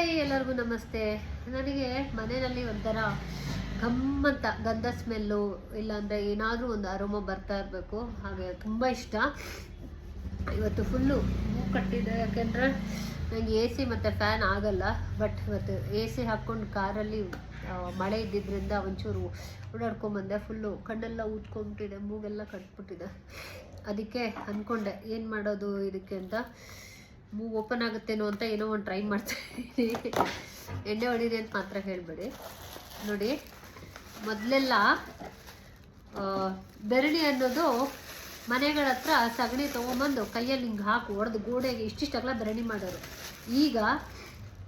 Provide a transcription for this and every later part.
Hi ಎಲ್ಲರಿಗೂ ನಮಸ್ತೆ. ನನಗೆ ಮನೆಯಲ್ಲಿ ಒಂಥರ ಗಮ್ಮಂತ ಗಂಧ ಸ್ಮೆಲ್ಲು, ಇಲ್ಲಾಂದರೆ ಏನಾದರೂ ಒಂದು ಅರೋಮ ಬರ್ತಾ ಇರಬೇಕು. ಹಾಗೆ ತುಂಬ ಇಷ್ಟ. ಇವತ್ತು ಫುಲ್ಲು ಹೂ ಕಟ್ಟಿದೆ. ಯಾಕೆಂದರೆ ನನಗೆ ಎ ಸಿ ಮತ್ತು ಫ್ಯಾನ್ ಆಗಲ್ಲ. ಬಟ್ ಇವತ್ತು ಎ ಸಿ ಹಾಕ್ಕೊಂಡು ಕಾರಲ್ಲಿ ಮಳೆ ಇದ್ದಿದ್ದರಿಂದ ಒಂಚೂರು ಓಡಾಡ್ಕೊಂಬಂದೆ. ಫುಲ್ಲು ಕಣ್ಣೆಲ್ಲ ಊದ್ಕೊಂಬಿಟ್ಟಿದೆ. ಮೂಗೆಲ್ಲ ಕಟ್ಬಿಟ್ಟಿದೆ. ಅದಕ್ಕೆ ಅಂದ್ಕೊಂಡೆ ಏನು ಮಾಡೋದು ಇದಕ್ಕೆ ಅಂತ. ಮೂಗು ಓಪನ್ ಆಗುತ್ತೇನೋ ಅಂತ ಏನೋ ಒಂದು ಟ್ರೈ ಮಾಡ್ತಾ ಇದ್ದೀನಿ ಎಣ್ಣೆ ಹೊಡೀರಿ ಅಂತ ಮಾತ್ರ ಹೇಳಬೇಡಿ. ನೋಡಿ, ಮೊದಲೆಲ್ಲ ಬೆರಣಿ ಅನ್ನೋದು ಮನೆಗಳ ಹತ್ರ ಸಗಣಿ ತೊಗೊಂಬಂದು ಕೈಯಲ್ಲಿ ಹಿಂಗೆ ಹಾಕಿ ಹೊಡೆದು ಗೋಡೆಗೆ ಇಷ್ಟಿಷ್ಟೆಲ್ಲ ಬೆರಣಿ ಮಾಡೋರು. ಈಗ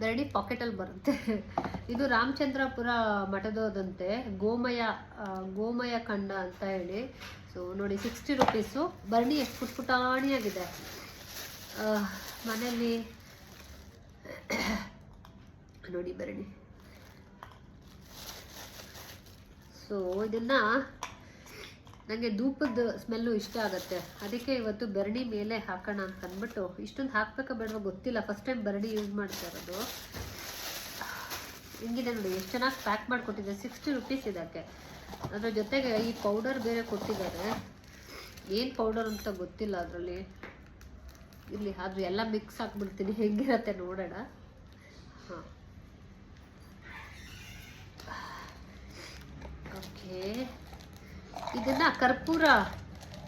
ಬೆರಣಿ ಪಾಕೆಟಲ್ಲಿ ಬರುತ್ತೆ. ಇದು ರಾಮಚಂದ್ರಪುರ ಮಠದೋದಂತೆ ಗೋಮಯ ಗೋಮಯ ಖಂಡ ಅಂತ ಹೇಳಿ. ಸೊ ನೋಡಿ ಸಿಕ್ಸ್ಟಿ ರುಪೀಸು ಬರಣಿ ಎಷ್ಟು ಪುಟ್ ಪುಟಾಣಿಯಾಗಿದೆ. ಮನೆಯಲ್ಲಿ ನೋಡಿ ಬರಣಿ ಸೊ ಇದನ್ನ ನನಗೆ ಧೂಪದ ಸ್ಮೆಲ್ಲು ಇಷ್ಟ ಆಗುತ್ತೆ. ಅದಕ್ಕೆ ಇವತ್ತು ಬೆರಣಿ ಮೇಲೆ ಹಾಕೋಣ ಅಂತ ಅಂದ್ಬಿಟ್ಟು ಇಷ್ಟೊಂದು ಹಾಕ್ಬೇಕಾ ಬೇಡವಾ ಗೊತ್ತಿಲ್ಲ. ಫಸ್ಟ್ ಟೈಮ್ ಬೆರಣಿ ಯೂಸ್ ಮಾಡ್ತಾ ಇರೋದು. ಹಿಂಗಿದೆ ನೋಡಿ, ಎಷ್ಟು ಚೆನ್ನಾಗಿ ಪ್ಯಾಕ್ ಮಾಡಿಕೊಟ್ಟಿದೆ ಸಿಕ್ಸ್ಟಿ ರುಪೀಸ್ ಇದಕ್ಕೆ. ಅದರ ಜೊತೆಗೆ ಈ ಪೌಡರ್ ಬೇರೆ ಕೊಟ್ಟಿದ್ದಾರೆ. ಏನು ಪೌಡರ್ ಅಂತ ಗೊತ್ತಿಲ್ಲ ಅದರಲ್ಲಿ. ಇರಲಿ ಅದು ಎಲ್ಲ ಮಿಕ್ಸ್ ಹಾಕ್ಬಿಡ್ತೀನಿ ಹೆಂಗಿರತ್ತೆ ನೋಡೋಣ. ಹಾಂ. ಓಕೆ. ಇದನ್ನ ಕರ್ಪೂರ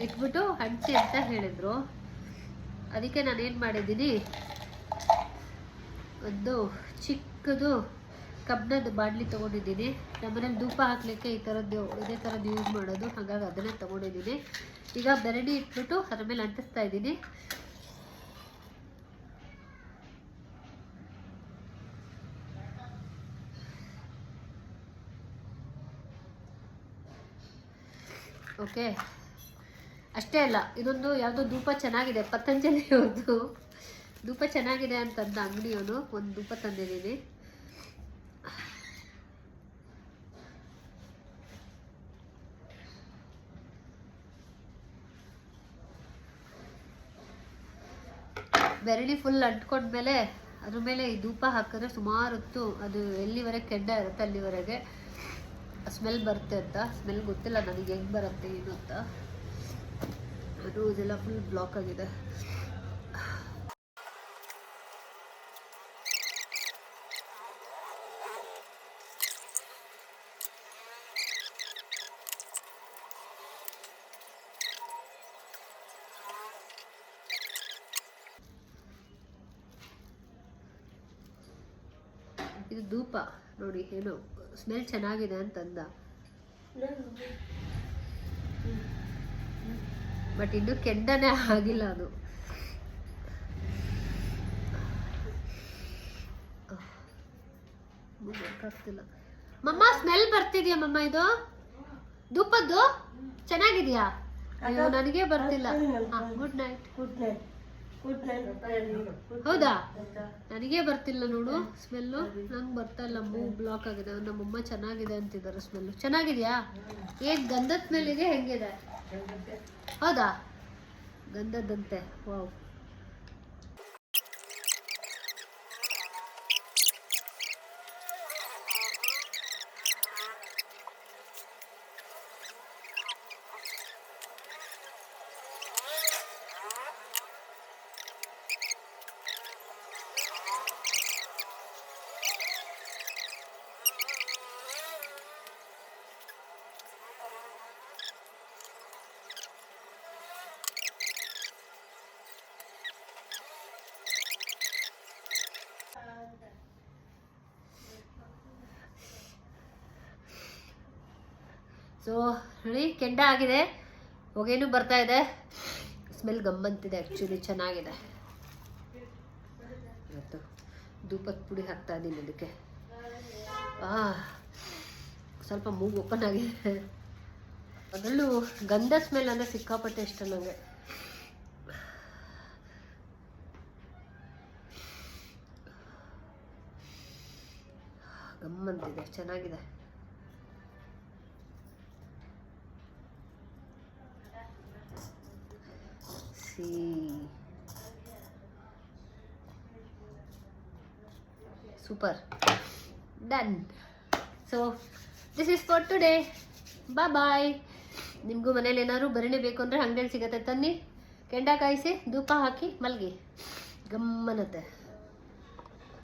ಇಟ್ಬಿಟ್ಟು ಹಂಚಿ ಅಂತ ಹೇಳಿದ್ರು. ಅದಕ್ಕೆ ನಾನು ಏನು ಮಾಡಿದ್ದೀನಿ? ಒಂದು ಚಿಕ್ಕದು ಕಬ್ಬಿಣದ ಬಾಣಲಿ ತೊಗೊಂಡಿದ್ದೀನಿ. ನಮ್ಮನೇಲಿ ಧೂಪ ಹಾಕಲಿಕ್ಕೆ ಈ ಥರದ್ದು ಇದೇ ಥರದ್ದು ಯೂಸ್ ಮಾಡೋದು, ಹಾಗಾಗಿ ಅದನ್ನೇ ತೊಗೊಂಡಿದ್ದೀನಿ. ಈಗ ಬೆರಡಿ ಇಟ್ಬಿಟ್ಟು ಅದ್ರ ಮೇಲೆ ಅಂಟಿಸ್ತಾ ಇದ್ದೀನಿ. ಓಕೆ. ಅಷ್ಟೇ ಅಲ್ಲ, ಇದೊಂದು ಯಾವುದೋ ಧೂಪ ಚೆನ್ನಾಗಿದೆ ಪತಂಜಲಿ ಅವ್ರದ್ದು ಧೂಪ ಚೆನ್ನಾಗಿದೆ ಅಂತಂದ ಅಂಗಡಿಯವನು, ಒಂದು ಧೂಪ ತಂದಿದ್ದೀನಿ. ಬೆರಳಿ ಫುಲ್ ಅಂಟ್ಕೊಂಡ್ಮೇಲೆ, ಅದ್ರ ಮೇಲೆ ಈ ಧೂಪ ಹಾಕಿದ್ರೆ ಸುಮಾರು ಹೊತ್ತು ಅದು ಎಲ್ಲಿವರೆಗೆ ಕೆಂಡ ಇರುತ್ತೆ ಅಲ್ಲಿವರೆಗೆ. ಸ್ಮೆಲ್ ಬರುತ್ತೆ ಅಂತ ಸ್ಮೆಲ್ ಗೊತ್ತಿಲ್ಲ ನನಗೆ ಹೆಂಗೆ ಬರುತ್ತೆ ಏನು ಅಂತ. ಅದು ಇದೆಲ್ಲ ಫುಲ್ ಬ್ಲಾಕ್ ಆಗಿದೆ. ಇದು ಧೂಪ. ನೋಡಿ ಏನು ಸ್ಮೆಲ್ ಚೆನ್ನಾಗಿದೆ ಅಂತಂದ. ಬಟ್ ಇನ್ನು ಕೆಂಡನೇ ಆಗಿಲ್ಲ ಅದು. ಮಮ್ಮ ಸ್ಮೆಲ್ ಬರ್ತಿದ್ಯಾ ಮಮ್ಮ ಇದು? ಧೂಪದ್ದು? ಚೆನ್ನಾಗಿದ್ಯಾ? ಅಯ್ಯೋ ನನಗೆ ಬರ್ತಿಲ್ಲ. ಗುಡ್ ನೈಟ್ ಗುಡ್ ನೈಟ್ ಹೌದಾ? ನನಗೆ ಬರ್ತಿಲ್ಲ ನೋಡು ಸ್ಮೆಲ್ಲು. ನಂಗೆ ಬರ್ತಾ ಇಲ್ಲ ಬ್ಲಾಕ್ ಆಗಿದೆ. ನಮ್ಮಮ್ಮ ಚೆನ್ನಾಗಿದೆ ಅಂತಿದ್ದಾರೆ ಸ್ಮೆಲ್ಲು. ಚೆನ್ನಾಗಿದ್ಯಾ? ಏನ್ ಗಂಧದ ಸ್ಮೆಲ್ ಇದೆ? ಹೆಂಗಿದೆ? ಹೌದಾ? ಗಂಧದಂತೆ. ವಾವ್ ಸೊ ನೋಡಿ ಕೆಂಡ ಆಗಿದೆ. ಹೊಗೆನೂ ಬರ್ತಾ ಇದೆ. ಸ್ಮೆಲ್ ಗಮ್ಮಂತಿದೆ ಆ್ಯಕ್ಚುಲಿ ಚೆನ್ನಾಗಿದೆ. ಇವತ್ತು ಧೂಪದ ಪುಡಿ ಹಾಕ್ತಾ ಇದ್ದೀನಿ ಅದಕ್ಕೆ. ಸ್ವಲ್ಪ ಮೂಗು ಓಪನ್ ಆಗಿದೆ. ಅದರಲ್ಲೂ ಗಂಧ ಸ್ಮೆಲ್ ಅಂದರೆ ಸಿಕ್ಕಾಪಟ್ಟೆ ಇಷ್ಟ ನನಗೆ ಗಮ್ಮಂತಿದೆ ಚೆನ್ನಾಗಿದೆ. Super done so this is for today ಬಾ ಬಾಯ್ ನಿಮಗೂ ಮನೇಲಿ ಏನಾದ್ರು ಭರಣಿ ಬೇಕು ಅಂದರೆ ಅಂಗಡಿಯಲ್ಲಿ ಸಿಗತ್ತೆ. ತನ್ನಿ. ಕೆಂಡ ಕಾಯಿಸಿ ಧೂಪ ಹಾಕಿ ಮಲ್ಗಿ. ಗಮ್ಮನತ್ತೆ.